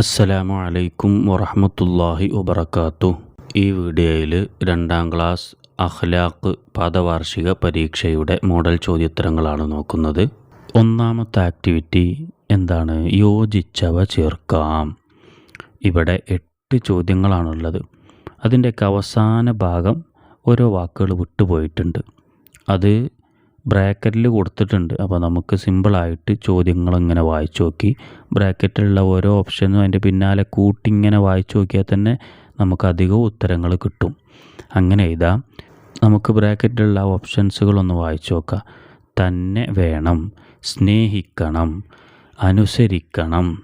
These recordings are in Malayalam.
അസ്സലാമു അലൈക്കും വറഹമത്തല്ലാഹി വബർക്കാത്തു ഈ വീഡിയോയിൽ രണ്ടാം ക്ലാസ് അഖ്ലാഖ് പാദവാർഷിക പരീക്ഷയുടെ മോഡൽ ചോദ്യോത്തരങ്ങളാണ് നോക്കുന്നത്. ഒന്നാമത്തെ ആക്ടിവിറ്റി എന്താണ്? യോജിച്ചവ ചേർക്കാം. ഇവിടെ എട്ട് ചോദ്യങ്ങളാണുള്ളത്. അതിന്റെയൊക്കെ അവസാന ഭാഗം ഓരോ വാക്കുകൾ വിട്ടുപോയിട്ടുണ്ട്. അത് ബ്രാക്കറ്റിൽ കൊടുത്തിട്ടുണ്ട്. അപ്പോൾ നമുക്ക് സിമ്പിളായിട്ട് ചോദ്യങ്ങൾ ഇങ്ങനെ വായിച്ചു നോക്കി. ബ്രാക്കറ്റിലുള്ള ഓരോ ഓപ്ഷനും അതിന്റെ പിന്നാലെ കൂട്ടി ഇങ്ങനെ വായിച്ചു നോക്കിയാൽ തന്നെ നമുക്ക് അധികം ഉത്തരങ്ങൾ കിട്ടും. അങ്ങനെ എഴുതാം. നമുക്ക് ബ്രാക്കറ്റിലുള്ള ഓപ്ഷൻസുകളൊന്ന് വായിച്ചു നോക്കാം. തന്നെ വേണം സ്നേഹിക്കണം അനുസരിക്കണം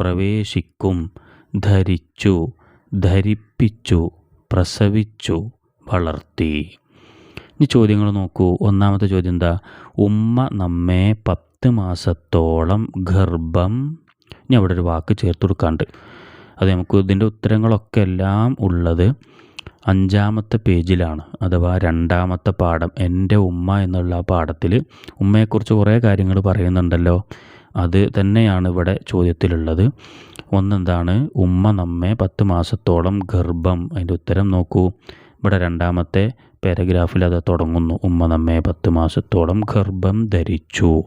പ്രവേശിക്കും ധരിച്ചു ധരിപ്പിച്ചു പ്രസവിച്ചു വളർത്തി. ഇനി ചോദ്യങ്ങൾ നോക്കൂ. ഒന്നാമത്തെ ചോദ്യം എന്താ? ഉമ്മ നമ്മെ പത്ത് മാസത്തോളം ഗർഭം ഇനി അവിടെ ഒരു വാക്ക് ചേർത്ത് കൊടുക്കാണ്ട്. അത് നമുക്ക് ഇതിന്റെ ഉത്തരങ്ങളൊക്കെ എല്ലാം ഉള്ളത് അഞ്ചാമത്തെ പേജിലാണ്. അഥവാ രണ്ടാമത്തെ പാഠം. എന്റെ ഉമ്മ എന്നുള്ള ആ പാഠത്തിൽ ഉമ്മയെക്കുറിച്ച് കുറേ കാര്യങ്ങൾ പറയുന്നുണ്ടല്ലോ. അത് തന്നെയാണ് ഇവിടെ ചോദ്യത്തിലുള്ളത്. ഒന്നെന്താണ്? ഉമ്മ നമ്മെ പത്ത് മാസത്തോളം ഗർഭം. അതിന്റെ ഉത്തരം നോക്കൂ. ഇവിടെ രണ്ടാമത്തെ പാരഗ്രാഫിൽ അത് തുടങ്ങുന്നു. ഉമ്മ നമ്മെ പത്ത് മാസത്തോളം ഗർഭം ധരിച്ചു.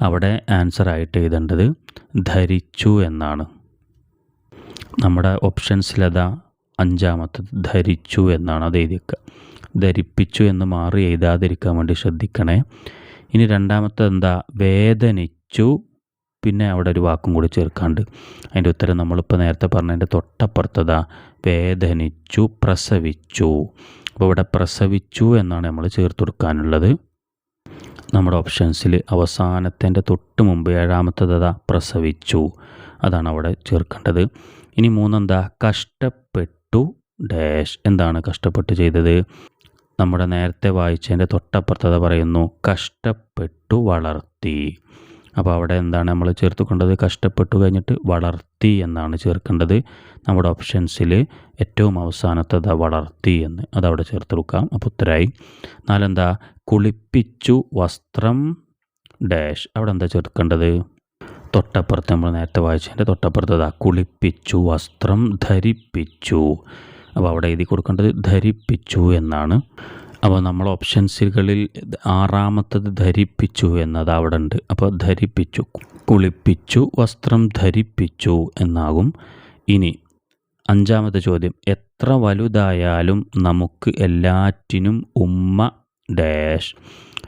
അവിടെ ആൻസർ ആയിട്ട് എഴുതേണ്ടത് ധരിച്ചു എന്നാണ്. നമ്മുടെ ഓപ്ഷൻസിലതാ അഞ്ചാമത്തത് ധരിച്ചു എന്നാണ് അത് എഴുതിയേക്കുക ധരിപ്പിച്ചു എന്ന് മാറി എഴുതാതിരിക്കാൻ വേണ്ടി ശ്രദ്ധിക്കണേ. ഇനി രണ്ടാമത്തെ എന്താ? വേദനിച്ചു. പിന്നെ അവിടെ ഒരു വാക്കും കൂടി ചേർക്കാണ്ട്. അതിന്റെ ഉത്തരം നമ്മളിപ്പോൾ നേരത്തെ പറഞ്ഞതിന്റെ തൊട്ടപ്പുറത്തതാ. വേദനിച്ചു പ്രസവിച്ചു. അപ്പോൾ ഇവിടെ പ്രസവിച്ചു എന്നാണ് നമ്മൾ ചേർത്ത് കൊടുക്കാനുള്ളത്. നമ്മുടെ ഓപ്ഷൻസിൽ അവസാനത്തിന്റെ തൊട്ട് മുമ്പ് ഏഴാമത്തത് പ്രസവിച്ചു. അതാണ് അവിടെ ചേർക്കേണ്ടത്. ഇനി മൂന്നെന്താ? കഷ്ടപ്പെട്ടു ഡാഷ്. എന്താണ് കഷ്ടപ്പെട്ട് ചെയ്തത്? നമ്മുടെ നേരത്തെ വായിച്ചതിന്റെ തൊട്ടപ്പുറത്തത് പറയുന്നു കഷ്ടപ്പെട്ടു വളർത്തി. അപ്പോൾ അവിടെ എന്താണ് നമ്മൾ ചേർത്തുകൊണ്ടത്? കഷ്ടപ്പെട്ടു കഴിഞ്ഞിട്ട് വളർത്തി എന്നാണ് ചേർക്കേണ്ടത്. നമ്മുടെ ഓപ്ഷൻസിൽ ഏറ്റവും അവസാനത്തത് വളർത്തി എന്ന് അതവിടെ ചേർത്ത് കൊടുക്കാം. അപ്പോൾ ഉത്തരായി. നാലെന്താ? കുളിപ്പിച്ചു വസ്ത്രം ഡാഷ്. അവിടെ എന്താ ചേർക്കേണ്ടത്? തൊട്ടപ്പുറത്ത് നമ്മൾ നേരത്തെ വായിച്ചതിന്റെ തൊട്ടപ്പുറത്ത് അതാ കുളിപ്പിച്ചു വസ്ത്രം ധരിപ്പിച്ചു. അപ്പോൾ അവിടെ എഴുതി കൊടുക്കേണ്ടത് ധരിപ്പിച്ചു എന്നാണ്. അപ്പോൾ നമ്മൾ ഓപ്ഷൻസുകളിൽ ആറാമത്തത് ധരിപ്പിച്ചു എന്നത് അവിടെ ഉണ്ട് അപ്പോൾ ധരിപ്പിച്ചു കുളിപ്പിച്ചു വസ്ത്രം ധരിപ്പിച്ചു എന്നാകും. ഇനി അഞ്ചാമത്തെ ചോദ്യം. എത്ര വലുതായാലും നമുക്ക് എല്ലാറ്റിനും ഉമ്മ ഡാഷ്.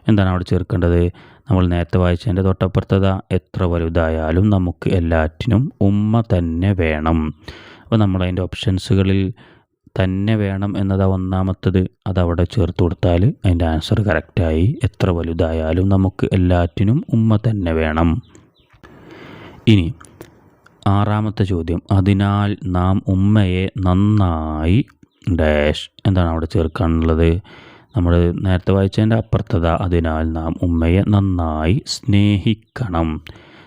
എന്താണ് അവിടെ ചേർക്കേണ്ടത്? നമ്മൾ നേരത്തെ വായിച്ചതിന്റെ തൊട്ടപ്പുറത്തത എത്ര വലുതായാലും നമുക്ക് എല്ലാറ്റിനും ഉമ്മ തന്നെ വേണം. അപ്പോൾ നമ്മൾ അതിന്റെ ഓപ്ഷൻസുകളിൽ തന്നെ വേണം എന്നതാ ഒന്നാമത്തത്. അതവിടെ ചേർത്ത് കൊടുത്താൽ അതിന്റെ ആൻസർ കറക്റ്റായി എത്ര വലുതായാലും നമുക്ക് എല്ലാറ്റിനും ഉമ്മ തന്നെ വേണം. ഇനി ആറാമത്തെ ചോദ്യം. അതിനാൽ നാം ഉമ്മയെ നന്നായി ഡാഷ് എന്താണ് അവിടെ ചേർക്കാനുള്ളത്? നമ്മൾ നേരത്തെ വായിച്ചതിന്റെ അപ്പുറത്തത. അതിനാൽ നാം ഉമ്മയെ നന്നായി സ്നേഹിക്കണം.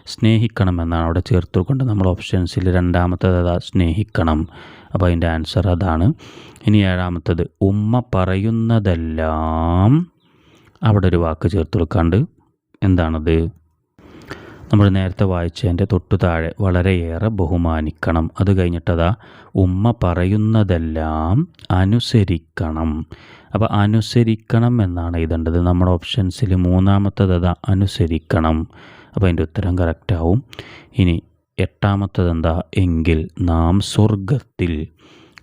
സ്നേഹിക്കണം എന്നാണ് അവിടെ ചേർത്തുകൊണ്ട് നമ്മൾ ഓപ്ഷൻസിൽ രണ്ടാമത്തേത് സ്നേഹിക്കണം. അപ്പോൾ അതിന്റെ ആൻസർ അതാണ്. ഇനി ഏഴാമത്തത് ഉമ്മ പറയുന്നതെല്ലാം അവിടെ ഒരു വാക്ക് ചേർത്ത് കൊടുക്കാണ്ട് എന്താണത്? നമ്മൾ നേരത്തെ വായിച്ചതിന്റെ തൊട്ടു താഴെ വളരെയേറെ ബഹുമാനിക്കണം. അത് കഴിഞ്ഞിട്ടതാ ഉമ്മ പറയുന്നതെല്ലാം അനുസരിക്കണം. അപ്പോൾ അനുസരിക്കണം എന്നാണ് എഴുതേണ്ടത്. നമ്മുടെ ഓപ്ഷൻസിൽ മൂന്നാമത്തത് അതാ അനുസരിക്കണം. അപ്പോൾ അതിന്റെ ഉത്തരം കറക്റ്റാവും ഇനി എട്ടാമത്തത് എന്താ എങ്കിൽ നാം സ്വർഗത്തിൽ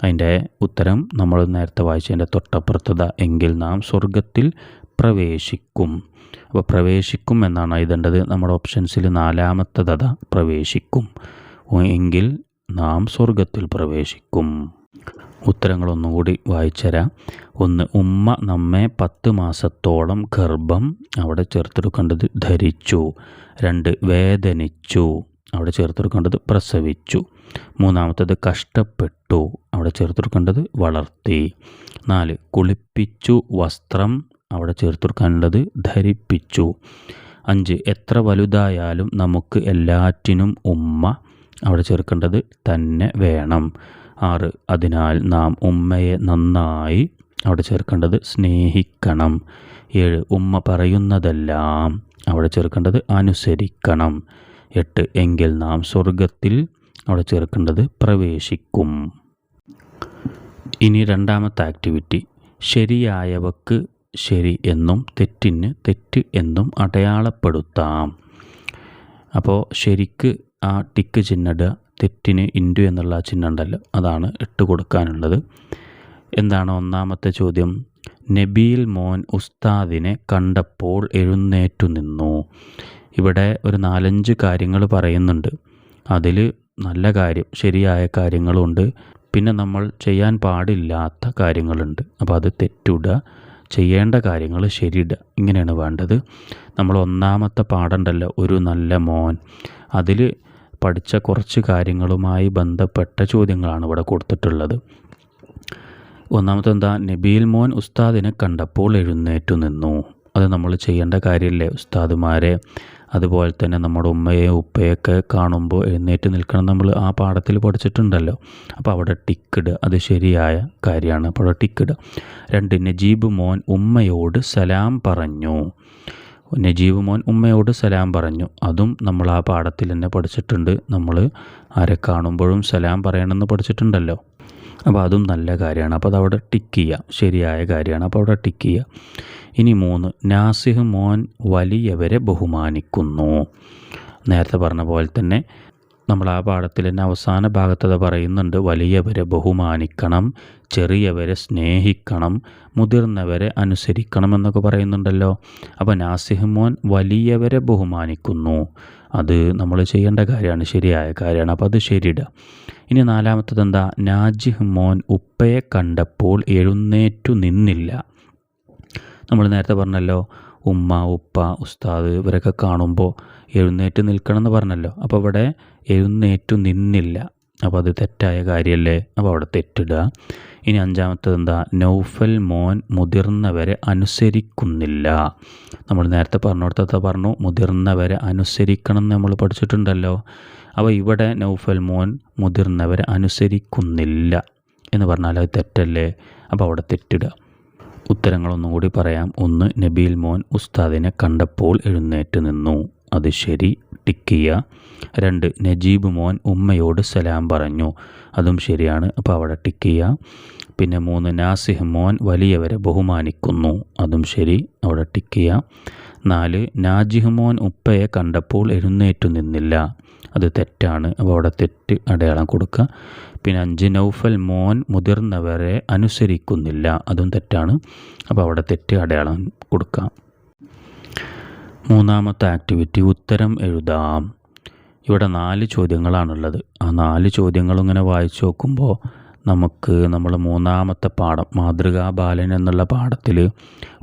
അതിന്റെ ഉത്തരം നമ്മൾ നേരത്തെ വായിച്ചതിന്റെ തൊട്ടപ്പുറത്തത എങ്കിൽ നാം സ്വർഗത്തിൽ പ്രവേശിക്കും. അപ്പോൾ പ്രവേശിക്കും എന്നാണ് എഴുതേണ്ടത്. നമ്മുടെ ഓപ്ഷൻസിൽ നാലാമത്തതത പ്രവേശിക്കും. എങ്കിൽ നാം സ്വർഗത്തിൽ പ്രവേശിക്കും. ഉത്തരങ്ങളൊന്നും കൂടി വായിച്ചുതരാം. ഒന്ന് ഉമ്മ നമ്മെ പത്ത് മാസത്തോളം ഗർഭം അവിടെ ചേർത്തെടുക്കേണ്ടത് ധരിച്ചു. രണ്ട് വേദനിച്ചു. അവിടെ ചേർത്തെടുക്കേണ്ടത് പ്രസവിച്ചു. മൂന്നാമത്തത് കഷ്ടപ്പെട്ടു. അവിടെ ചേർത്തെടുക്കേണ്ടത് വളർത്തി. നാല് കുളിപ്പിച്ചു വസ്ത്രം. അവിടെ ചേർത്തെടുക്കേണ്ടത് ധരിപ്പിച്ചു. അഞ്ച് എത്ര വലുതായാലും നമുക്ക് എല്ലാറ്റിനും ഉമ്മ. അവിടെ ചേർക്കേണ്ടത് തന്നെ വേണം. ആറ് അതിനാൽ നാം ഉമ്മയെ നന്നായി അവിടെ ചേർക്കേണ്ടത് സ്നേഹിക്കണം. ഏഴ് ഉമ്മ പറയുന്നതെല്ലാം അവിടെ ചേർക്കേണ്ടത് അനുസരിക്കണം. എട്ട് എങ്കിൽ നാം സ്വർഗത്തിൽ അവിടെ ചേർക്കേണ്ടത് പ്രവേശിക്കും. ഇനി രണ്ടാമത്തെ ആക്ടിവിറ്റി ശരിയായവക്ക് ശരി എന്നും തെറ്റിന് തെറ്റ് എന്നും അടയാളപ്പെടുത്താം. അപ്പോൾ ശരിക്ക് ആ ടിക്ക് ചിഹ്നിടുക തെറ്റിന് ഇൻഡു എന്നുള്ള ചിഹ്നം ഉണ്ടല്ലോ അതാണ് ഇട്ട് കൊടുക്കാനുള്ളത്. എന്താണ് ഒന്നാമത്തെ ചോദ്യം? നബീൽ മോൻ ഉസ്താദിനെ കണ്ടപ്പോൾ എഴുന്നേറ്റു നിന്നു. ഇവിടെ ഒരു നാലഞ്ച് കാര്യങ്ങൾ പറയുന്നുണ്ട്. അതിൽ നല്ല കാര്യം ശരിയായ കാര്യങ്ങളുണ്ട്. പിന്നെ നമ്മൾ ചെയ്യാൻ പാടില്ലാത്ത കാര്യങ്ങളുണ്ട്. അപ്പോൾ അത് തെറ്റിടുക ചെയ്യേണ്ട കാര്യങ്ങൾ ശരിയിടുക ഇങ്ങനെയാണ് വേണ്ടത്. നമ്മൾ ഒന്നാമത്തെ പാടുണ്ടല്ലോ ഒരു നല്ല മോൻ. അതിൽ പഠിച്ച കുറച്ച് കാര്യങ്ങളുമായി ബന്ധപ്പെട്ട ചോദ്യങ്ങളാണ് ഇവിടെ കൊടുത്തിട്ടുള്ളത്. ഒന്നാമത്തെ എന്താ നബീൽ മോൻ ഉസ്താദിനെ കണ്ടപ്പോൾ എഴുന്നേറ്റു നിന്നു. അത് നമ്മൾ ചെയ്യേണ്ട കാര്യമല്ലേ ഉസ്താദുമാരെ? അതുപോലെ തന്നെ നമ്മുടെ ഉമ്മയെ ഉപ്പയൊക്കെ കാണുമ്പോൾ എഴുന്നേറ്റ് നിൽക്കണം. നമ്മൾ ആ പാഠത്തിൽ പഠിച്ചിട്ടുണ്ടല്ലോ. അപ്പോൾ അവിടെ ടിക്കിടുക അത് ശരിയായ കാര്യമാണ്. അപ്പോൾ അവിടെ ടിക്കിടുക രണ്ട് നജീബ് മോൻ ഉമ്മയോട് സലാം പറഞ്ഞു. നജീബ് മോൻ ഉമ്മയോട് സലാം പറഞ്ഞു. അതും നമ്മൾ ആ പാഠത്തിൽ തന്നെ പഠിച്ചിട്ടുണ്ട്. നമ്മൾ ആരെ കാണുമ്പോഴും സലാം പറയണമെന്ന് പഠിച്ചിട്ടുണ്ടല്ലോ. അപ്പോൾ അതും നല്ല കാര്യമാണ്. അപ്പോൾ അതവിടെ ടിക്ക് ചെയ്യുക. ശരിയായ കാര്യമാണ്. അപ്പോൾ അവിടെ ടിക്ക് ചെയ്യുക. ഇനി മൂന്ന്. നാസിഹ് മോൻ വലിയവരെ ബഹുമാനിക്കുന്നു. നേരത്തെ പറഞ്ഞ പോലെ തന്നെ നമ്മൾ ആ പാഠത്തിൽ തന്നെ അവസാന ഭാഗത്തത് പറയുന്നുണ്ട്. വലിയവരെ ബഹുമാനിക്കണം ചെറിയവരെ സ്നേഹിക്കണം മുതിർന്നവരെ അനുസരിക്കണം എന്നൊക്കെ പറയുന്നുണ്ടല്ലോ. അപ്പോൾ നാസിഹ് മോൻ വലിയവരെ ബഹുമാനിക്കുന്നു. അത് നമ്മൾ ചെയ്യേണ്ട കാര്യമാണ് ശരിയായ കാര്യമാണ്. അപ്പോൾ അത് ശരിയിടുക. ഇനി നാലാമത്തത് എന്താ? നാജിഹ് മോൻ ഉപ്പയെ കണ്ടപ്പോൾ എഴുന്നേറ്റു നിന്നില്ല. നമ്മൾ നേരത്തെ പറഞ്ഞല്ലോ ഉമ്മ ഉപ്പ ഉസ്താദ് ഇവരൊക്കെ കാണുമ്പോൾ എഴുന്നേറ്റ് നിൽക്കണം എന്ന് പറഞ്ഞല്ലോ. അപ്പോൾ ഇവിടെ എഴുന്നേറ്റു നിന്നില്ല. അപ്പോൾ അത് തെറ്റായ കാര്യമല്ലേ? അപ്പോൾ അവിടെ തെറ്റിടുക. ഇനി അഞ്ചാമത്തത് എന്താ? നൗഫൽ മോൻ മുതിർന്നവരെ അനുസരിക്കുന്നില്ല. നമ്മൾ നേരത്തെ പറഞ്ഞോടത്തെ പറഞ്ഞു മുതിർന്നവരെ അനുസരിക്കണം നമ്മൾ പഠിച്ചിട്ടുണ്ടല്ലോ. അപ്പോൾ ഇവിടെ നൗഫൽ മോൻ മുതിർന്നവരെ അനുസരിക്കുന്നില്ല എന്ന് പറഞ്ഞാൽ അത് തെറ്റല്ലേ? അപ്പോൾ അവിടെ തെറ്റിടുക. ഉത്തരങ്ങളൊന്നും കൂടി പറയാം. ഒന്ന് നബീൽ മോൻ ഉസ്താദിനെ കണ്ടപ്പോൾ എഴുന്നേറ്റ് നിന്നു. അത് ശരി. ടിക്ക് രണ്ട് നജീബ് മോൻ ഉമ്മയോട് സലാം പറഞ്ഞു. അതും ശരിയാണ്. അപ്പോൾ അവിടെ ടിക്ക് പിന്നെ മൂന്ന് നാസിഹ് മോൻ വലിയവരെ ബഹുമാനിക്കുന്നു. അതും ശരി. അവിടെ ടിക്ക് നാല് നാജിഹ് മോൻ ഉപ്പയെ കണ്ടപ്പോൾ എഴുന്നേറ്റു നിന്നില്ല. അത് തെറ്റാണ്. അപ്പോൾ അവിടെ തെറ്റ് അടയാളം കൊടുക്കുക. പിന്നെ അഞ്ച് നൗഫൽ മോൻ മുതിർന്നവരെ അനുസരിക്കുന്നില്ല. അതും തെറ്റാണ്. അപ്പോൾ അവിടെ തെറ്റ് അടയാളം കൊടുക്കാം മൂന്നാമത്തെ ആക്ടിവിറ്റി ഉത്തരം എഴുതാം. ഇവിടെ നാല് ചോദ്യങ്ങളാണുള്ളത്. ആ നാല് ചോദ്യങ്ങൾ ഇങ്ങനെ വായിച്ചു നോക്കുമ്പോൾ നമുക്ക് നമ്മൾ മൂന്നാമത്തെ പാഠം മാതൃകാ ബാലൻ എന്നുള്ള പാഠത്തിൽ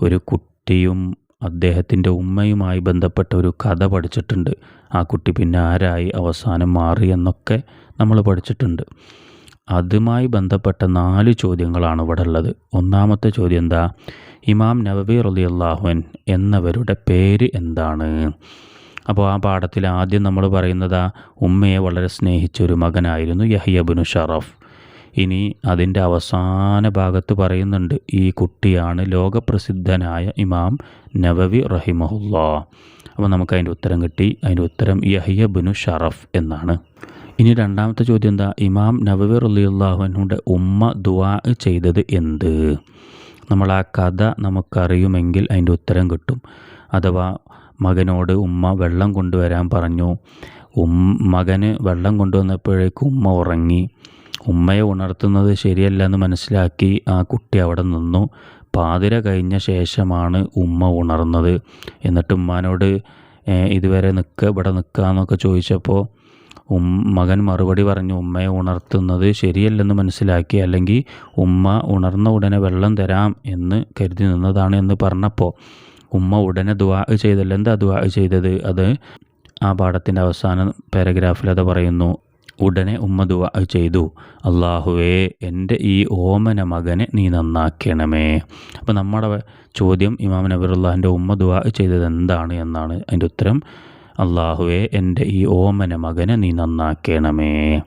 ഒരു കുട്ടിയും അദ്ദേഹത്തിന്റെ ഉമ്മയുമായി ബന്ധപ്പെട്ട ഒരു കഥ പഠിച്ചിട്ടുണ്ട്. ആ കുട്ടി പിന്നെ ആരായി അവസാനം മാറി എന്നൊക്കെ നമ്മൾ പഠിച്ചിട്ടുണ്ട്. അതുമായി ബന്ധപ്പെട്ട നാല് ചോദ്യങ്ങളാണ് ഇവിടെ ഉള്ളത് ഒന്നാമത്തെ ചോദ്യം എന്താ? ഇമാം നവബി റലി അള്ളാഹുൻ എന്നവരുടെ പേര് എന്താണ്? അപ്പോൾ ആ പാഠത്തിൽ ആദ്യം നമ്മൾ പറയുന്നത് ഉമ്മയെ വളരെ സ്നേഹിച്ച ഒരു മകനായിരുന്നു യഹിയബിനു ഷറഫ്. ഇനി അതിന്റെ അവസാന ഭാഗത്ത് പറയുന്നുണ്ട് ഈ കുട്ടിയാണ് ലോകപ്രസിദ്ധനായ ഇമാം നവവി റഹിമഹുല്ലാ. അപ്പോൾ നമുക്ക് അതിന്റെ ഉത്തരം കിട്ടി. അതിന്റെ ഉത്തരം യഹിയബിനു ഷറഫ് എന്നാണ്. ഇനി രണ്ടാമത്തെ ചോദ്യം എന്താ? ഇമാം നവവി റലിയുള്ളാഹുവിനുടെ ഉമ്മ ദുവാ ചെയ്തത് എന്ത്? നമ്മൾ ആ കഥ നമുക്കറിയുമെങ്കിൽ അതിന്റെ ഉത്തരം കിട്ടും. അഥവാ മകനോട് ഉമ്മ വെള്ളം കൊണ്ടുവരാൻ പറഞ്ഞു. ഉം മകന് വെള്ളം കൊണ്ടുവന്നപ്പോഴേക്കും ഉമ്മ ഉറങ്ങി. ഉമ്മയെ ഉണർത്തുന്നത് ശരിയല്ല എന്ന് മനസ്സിലാക്കി ആ കുട്ടി അവിടെ നിന്നു. പാതിര കഴിഞ്ഞ ശേഷമാണ് ഉമ്മ ഉണർന്നത്. എന്നിട്ട് ഉമ്മാനോട് ഇതുവരെ നിൽക്കുക ഇവിടെ നിൽക്കുക എന്നൊക്കെ ചോദിച്ചപ്പോൾ ഉം മകൻ മറുപടി പറഞ്ഞു ഉമ്മയെ ഉണർത്തുന്നത് ശരിയല്ലെന്ന് മനസ്സിലാക്കി അല്ലെങ്കിൽ ഉമ്മ ഉണർന്ന ഉടനെ വെള്ളം തരാം എന്ന് കരുതി നിന്നതാണ് എന്ന് പറഞ്ഞപ്പോൾ ഉമ്മ ഉടനെ ദുവാ ചെയ്തല്ല. എന്താ ദുവാ ചെയ്തത്? അത് ആ പാഠത്തിന്റെ അവസാന പാരഗ്രാഫിൽ അത് പറയുന്നു ഉടനെ ഉമ്മ ദുവാ ചെയ്തു. അള്ളാഹുവേ എന്റെ ഈ ഓമന മകനെ നീ നന്നാക്കണമേ. അപ്പോൾ നമ്മുടെ ചോദ്യം ഇമാം നബറുല്ലാഹിന്റെ ഉമ്മ ദുവാ ചെയ്തത് എന്താണ് എന്നാണ് അതിന്റെ ഉത്തരം. അള്ളാഹുവെ എന്റെ ഈ ഓമന മകനെ നീ നന്നാക്കണമേ.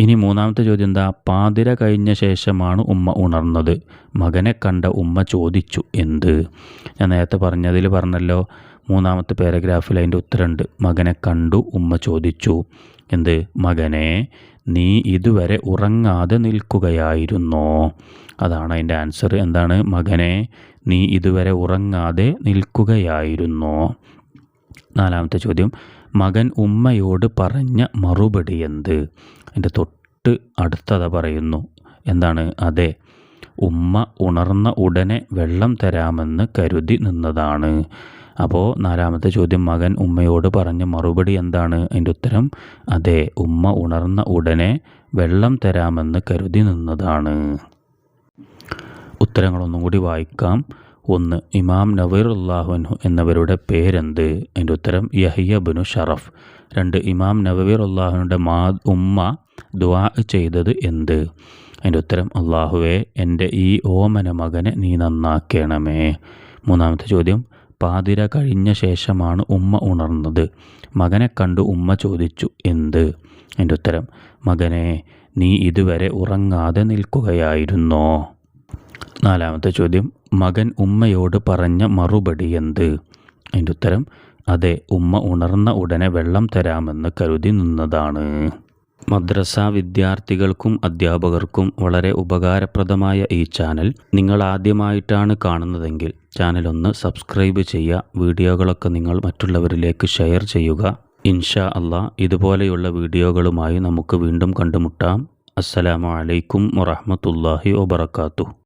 ഇനി മൂന്നാമത്തെ ചോദ്യം എന്താ? പാതിര കഴിഞ്ഞ ശേഷമാണ് ഉമ്മ ഉണർന്നത്. മകനെ കണ്ട ഉമ്മ ചോദിച്ചു എന്ത്? ഞാൻ നേരത്തെ പറഞ്ഞതിൽ പറഞ്ഞല്ലോ മൂന്നാമത്തെ പാരഗ്രാഫിൽ അതിന്റെ ഉത്തരമുണ്ട്. മകനെ കണ്ടു ഉമ്മ ചോദിച്ചു എന്ത്? മകനെ നീ ഇതുവരെ ഉറങ്ങാതെ നിൽക്കുകയായിരുന്നോ? അതാണ് അതിന്റെ ആൻസർ. എന്താണ്? മകനെ നീ ഇതുവരെ ഉറങ്ങാതെ നിൽക്കുകയായിരുന്നോ? നാലാമത്തെ ചോദ്യം മകൻ ഉമ്മയോട് പറഞ്ഞ മറുപടി എന്ത്? എന്റെ തൊട്ട് അടുത്തത പറയുന്നു. എന്താണ്? അതെ ഉമ്മ ഉണർന്ന ഉടനെ വെള്ളം തരാമെന്ന് കരുതി നിന്നതാണ്. അപ്പോൾ നാലാമത്തെ ചോദ്യം മകൻ ഉമ്മയോട് പറഞ്ഞ മറുപടി എന്താണ്? അതിന്റെ ഉത്തരം അതെ ഉമ്മ ഉണർന്ന ഉടനെ വെള്ളം തരാമെന്ന് കരുതി നിന്നതാണ്. ഉത്തരങ്ങളൊന്നും കൂടി വായിക്കാം. ഒന്ന് ഇമാം നവീർ അള്ളാഹുൻഹു എന്നവരുടെ പേരെന്ത്? അതിന്റെ ഉത്തരം യഹിയ ബിനു ഷറഫ്. രണ്ട് ഇമാം നവീർ മാ ഉമ്മ ദുവാ ചെയ്തത് എന്ത്? അതിന്റെ ഉത്തരം അള്ളാഹുവെ എന്റെ ഈ ഓമന മകനെ നീ നന്നാക്കണമേ. മൂന്നാമത്തെ ചോദ്യം പാതിര കഴിഞ്ഞ ശേഷമാണ് ഉമ്മ ഉണർന്നത്. മകനെ കണ്ടു ഉമ്മ ചോദിച്ചു എന്ത്? എന്റെ ഉത്തരം മകനെ നീ ഇതുവരെ ഉറങ്ങാതെ നിൽക്കുകയായിരുന്നോ? നാലാമത്തെ ചോദ്യം മകൻ ഉമ്മയോട് പറഞ്ഞ മറുപടി എന്ത്? അതിന്റെ ഉത്തരം അതെ ഉമ്മ ഉണർന്ന ഉടനെ വെള്ളം തരാമെന്ന് കരുതി നിന്നതാണ്. മദ്രസ വിദ്യാർത്ഥികൾക്കും അധ്യാപകർക്കും വളരെ ഉപകാരപ്രദമായ ഈ ചാനൽ നിങ്ങൾ ആദ്യമായിട്ടാണ് കാണുന്നതെങ്കിൽ ചാനൽ ഒന്ന് സബ്സ്ക്രൈബ് ചെയ്യുക വീഡിയോകളൊക്കെ നിങ്ങൾ മറ്റുള്ളവരിലേക്ക് ഷെയർ ചെയ്യുക. ഇൻഷാ അള്ളാ ഇതുപോലെയുള്ള വീഡിയോകളുമായി നമുക്ക് വീണ്ടും കണ്ടുമുട്ടാം. അസ്സലാമു അലൈക്കും വറഹ്മത്തുള്ളാഹി വബറകാതുഹു.